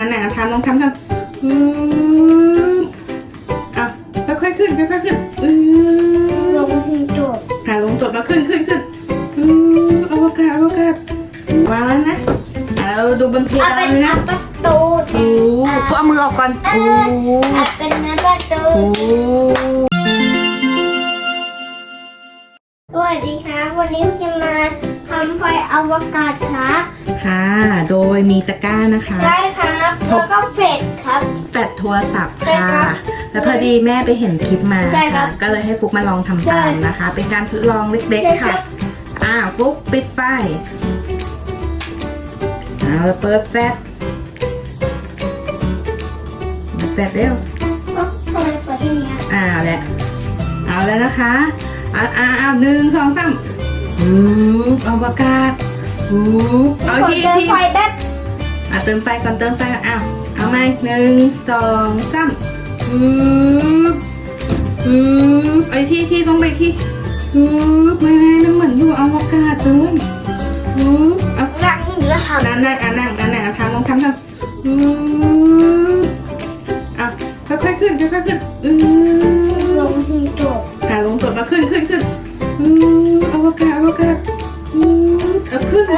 อันไหนทำลองทำทำอืมอะค่อยๆขึ้นค่อยๆขึ้นอืมลงถึงจบหาลงจดมาขึ้นขึ้นขึ้นอืมอวกาศอวกาศวางแล้วนะอะเราดูบนเพดาเอานเป็นเลยนะประตูโอ้พวกเอามือออกก่อนโอ้เอาเป็นประตูโอ้สวัสดีครับ วันนี้จะมาทำไฟอวกาศครับ ค่ะ โดยมีตะกร้านะคะ ได้ครับ แล้วก็เฟดครับ แฟลชโทรศัพท์ใช่ค่ะ ครับแล้วพอดีแม่ไปเห็นคลิปมาใช่ครัค่ะบก็เลยให้ฟุกมาลองทำตามนะคะ เป็นการทดลองเล็กๆค่ะอ่าฟุกปิดไฟเอาแล้วเปิดแซดมาแซดเร็ว เอ้าทำไมเปิดที่นี้อะอ่าแหละเอาแล้วนะคะอ่าอ่าอ่าหนึ่งสองสามอืมอวกาศ อืมเอากดที่เจอที่ไฟแบบอะเติมไฟก่อนเติมไฟก่อนอ้าวเอาไหมหนึ่งสองสามอืมอืมไอ้ที่ที่ต้องไปที่อืมไม่มันเหมือนอยู่อวกาศเลยอืมเอารังอยู่แล้วครับนั่นนั่นอะนั่งนั่นนั่นอะทำลองทำทำอืมอะค่อยๆขึ้นค่อยๆขึ้นอืมลงถึงจบอะลงจดมาขึ้นขึ้นขึ้น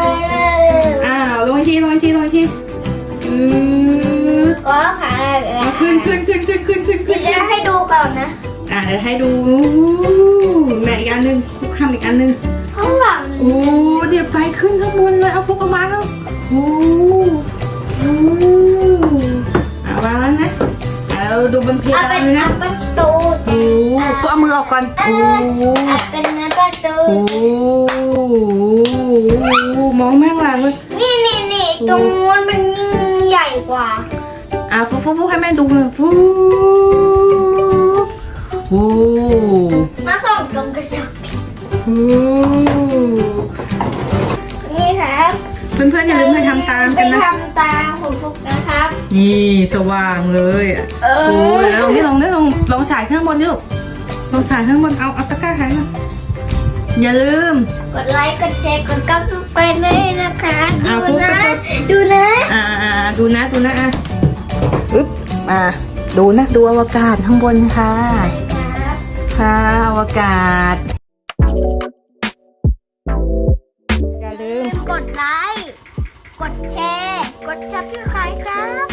อาขึ้นเอออ้าวลงอีกทีลงอีกทีลงอีกทีอืมก็ค่ะเอาขึ้นขึ้นขึ้นขึ้นขึ้นขึ้นขึ้นเดี๋ยวจะให้ดูก่อนนะ อะเดี๋ยวให้ดูแม่อีกอันหนึ่งฟุกคำอีกอันหนึ่งข้างหลังโอ้เดี๋ยวไฟขึ้นข้างบนเลยเอาฟุกเออกมาแล้วโอ้โอ้อะวางแล้วนะอะเราดูบนเพเอาดาเป็นนเลยนะประตูโอ้ฟุกเอามือออกก่อนโอ้เอาเป็นประตูโอ้มองแม่งหลังเลย นี่นี่นี่ต รงนู้นมันยิ่งใหญ่กว่า อะฟุกฟุกฟุกให้แม่ดูหน่อยฟุกโอ้มาส่องตรงกระจกโอ้นี่ครับเพื่อนๆอย่าลืมไปทำตามกันนะไปทำตามผมฟุกนะครับ นี่สว่างเลยอะเอโอ้ยลองนี่ลองนี่ลองลองฉายข้างบนดิลูกลองฉายข้างบนเอาเอาตะกร้าขายมาอย่าลืม กดไลค์ กดแชร์ กดกับทุ นะดูนะอะอึ๊บอ่าดูนะดูอวกาศข้างบนค่ะครับค่ะอวกาศ อย่าลืม กดไลค์ กดแชร์ กดซับสไครต์ครับ